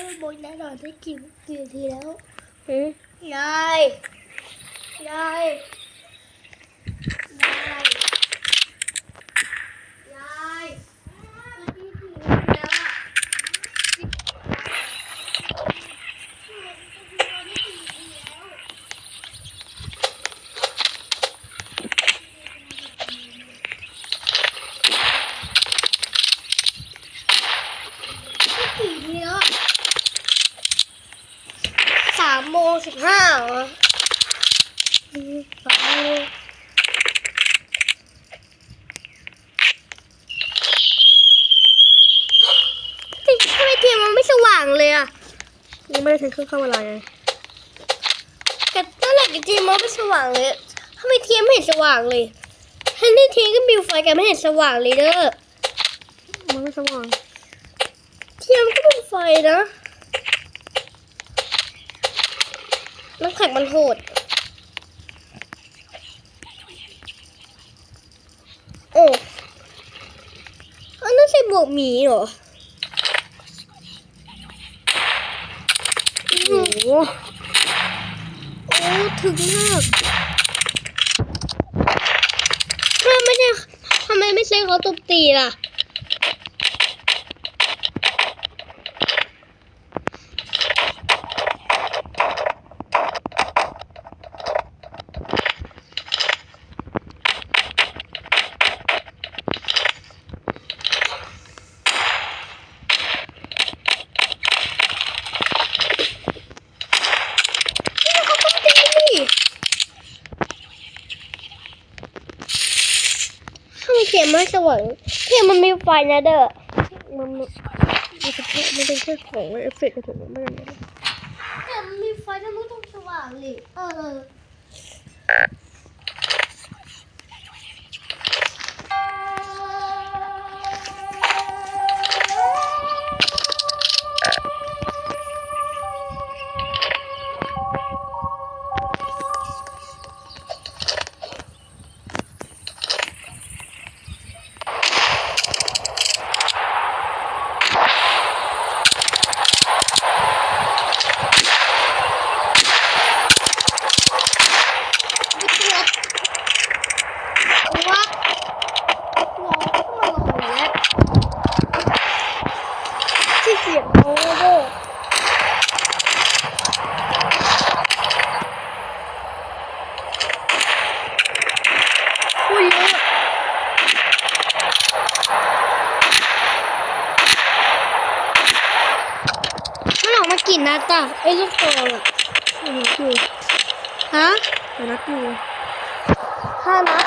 อโบยแน่นอนได้กี่กี่นาทีแล้วหืมยายยายยายยายนาทีถึงแล้วอะกี่ทีแล้วอะสามโมงสิบห้าเหรออืมสามโมง ติทำไมเทียมมันไม่สว่างเลยอะ ยังไม่ได้ใช้เครื่องเข้าเวลาไงแต่ตั้งแต่กับเทียมมันไม่สว่างเลยทำไมเทียมไม่เห็นสว่างเลยทันที่เทียมก็มีไฟกันไม่เห็นสว่างเลยเด้อมันไม่สว่าง เทียมก็มีไฟนะน้ำแข็งมันโหด โอ้อันนั้นใส่หมวกหมีเหรอ โอ้โหโอ้ถึงมากทำไมไม่ใช่ทำไมไม่ใช่เขาตบตีล่ะ นี่เขาตบตีทำไม เขียนไม่สว่างเขียนมันมีไฟนะเด้อ มันมันมันเป็นแค่มันเป็นแค่ของเอฟเฟกต์กระถุงไม่เป็นไรแต่มันมีไฟแล้วมันต้องสว่างเลยเออไม่เชื่อว่าร้องก็มาลอยแล้วที่เกียจร้องแล้วเด้อคุยเยอะมันออ กี่นัดอะไอ้ลูกโป่งอะไม่รักอยู่ฮะไม่รักอยู่ห้านัด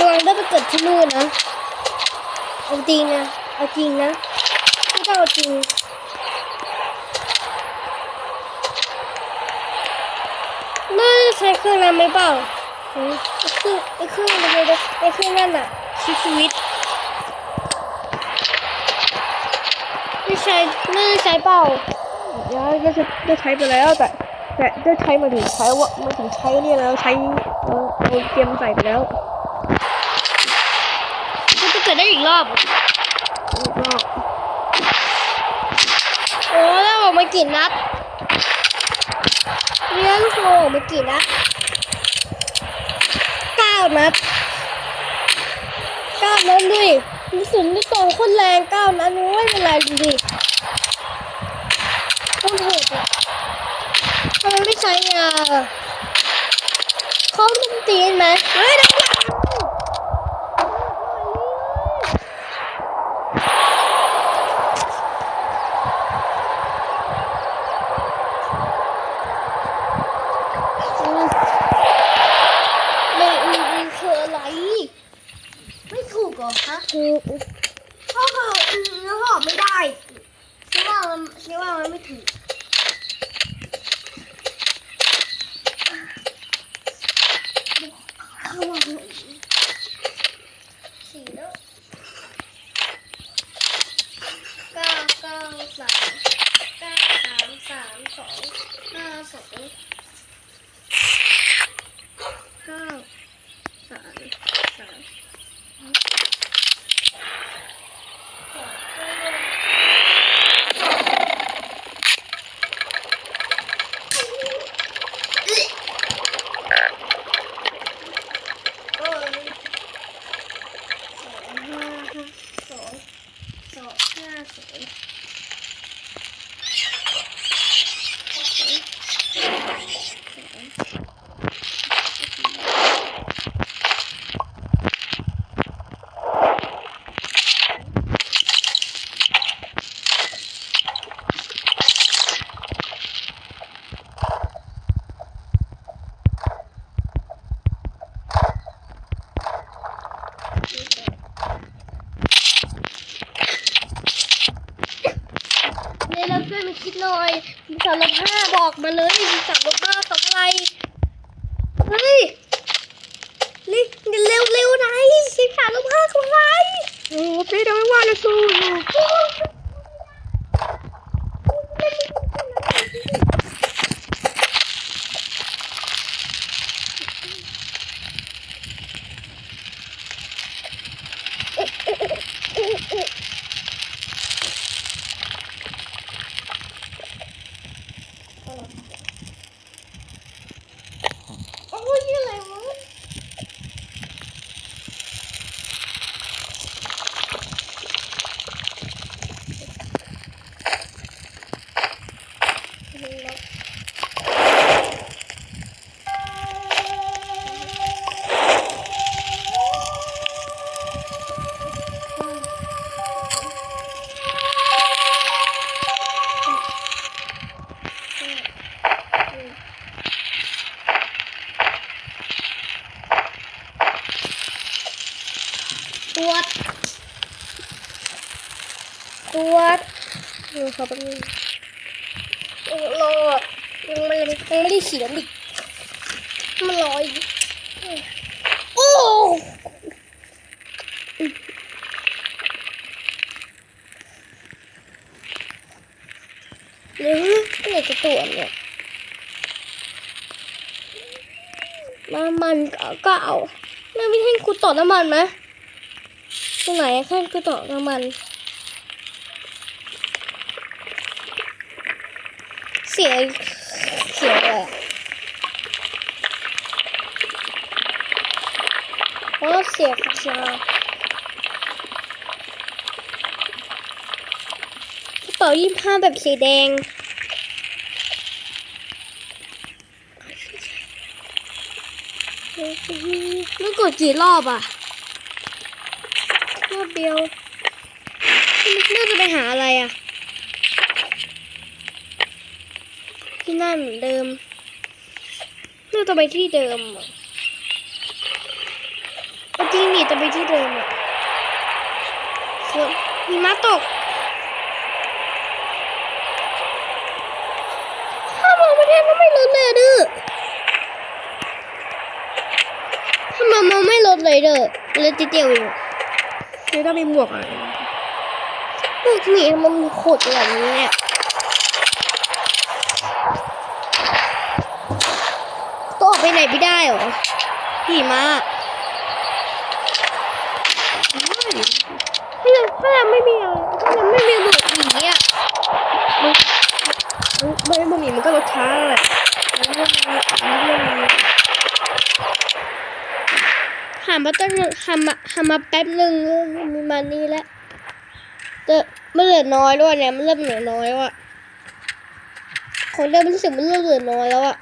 ดวงได้ไปเกิดที่นู่นนะ เอาจริงนะ เอาจริงนะไม่ต้องเอาจริงน่าจะใช้เครื่องนั้นไหมเปล่าไอ้เครื่องไอ้เครื่องมันเลยไอ้เครื่องนั่นอะชิสวิตไม่ใช่น่าจะใช้เปล่าย้ายก็จะได้ใช้ไปแล้วแต่แต่ได้ใช้มาถึงใช้ว่ามาถึงใช้เนี่ยแล้วใช้เออเอาเกมใส่ไปแล้ว ดได้อีกรอบอีกรอบโอ้แล้วออกมากี่นัดเนี่ยลูกโป่งออกมากี่นัดเก้านัดเก้านัดด้วยมีสุนมีสองคนแรงเก้านัดนู้ยเป็นไรดูดิต้องโหดอะทำไมไม่ใช้ยาเขาต้องตีนไหมเฮ้ยดังดัง ลบห้าบอกมาเลยสี่สามลบห้ากับอะไร ยังไม่เขียนอีกมันรออีกโอ้หรือไม่ยากจะตรวเนี่ยน้ำมันก็ก็เอาแล้วมีแท่งกูต่อน้ำมันไหมตรงไหนแท่งกูต่อน้ำมัน เสียง สียงอะไรอะอ๋อเสียงชากระเป๋ายี่ห้าแบบสีแดงไม่กดกี่รอบอะ รอบเดียวน่าจะไปหาอะไรอะ ที่นั่นเหมือนเดิมน่าจะไปที่เดิมอะเอาจริงนี่จะไปที่เดิมอะฝนหิมะตกถ้ามองไม่ได้ก็ไม่ลดเลยอะดื้อถ้ามามองไม่ลดเลยเด้อเลยติดเดียวเองพี่ถ้ามีหมวกอะพวกนี้มันขดแบบนี้เนี่ยก็ออก ไปไหนไม่ได้เหรอหิมะถ้ายังถ้ายังไม่มีอะไรถ้ายังไม่มีหมวกหมีอะไม่ไม่บะหมี่มันก็รสช้าแหละมันเรื่องมันเรื่องหามาตั้งหามาหามาแป๊บหนึ่งเออมีมานี่แล้วแต่มันเหลือน้อยด้วยเนี่ยมันเริ่มเหลือน้อยแล้วอะของเดิมมันรู้สึกมันเริ่มเหลือน้อยแล้วอะ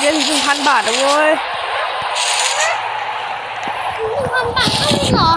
เรียนถึงหนึ่งพันบาทนะเว้ยพันบาทต้องนี้เหรอ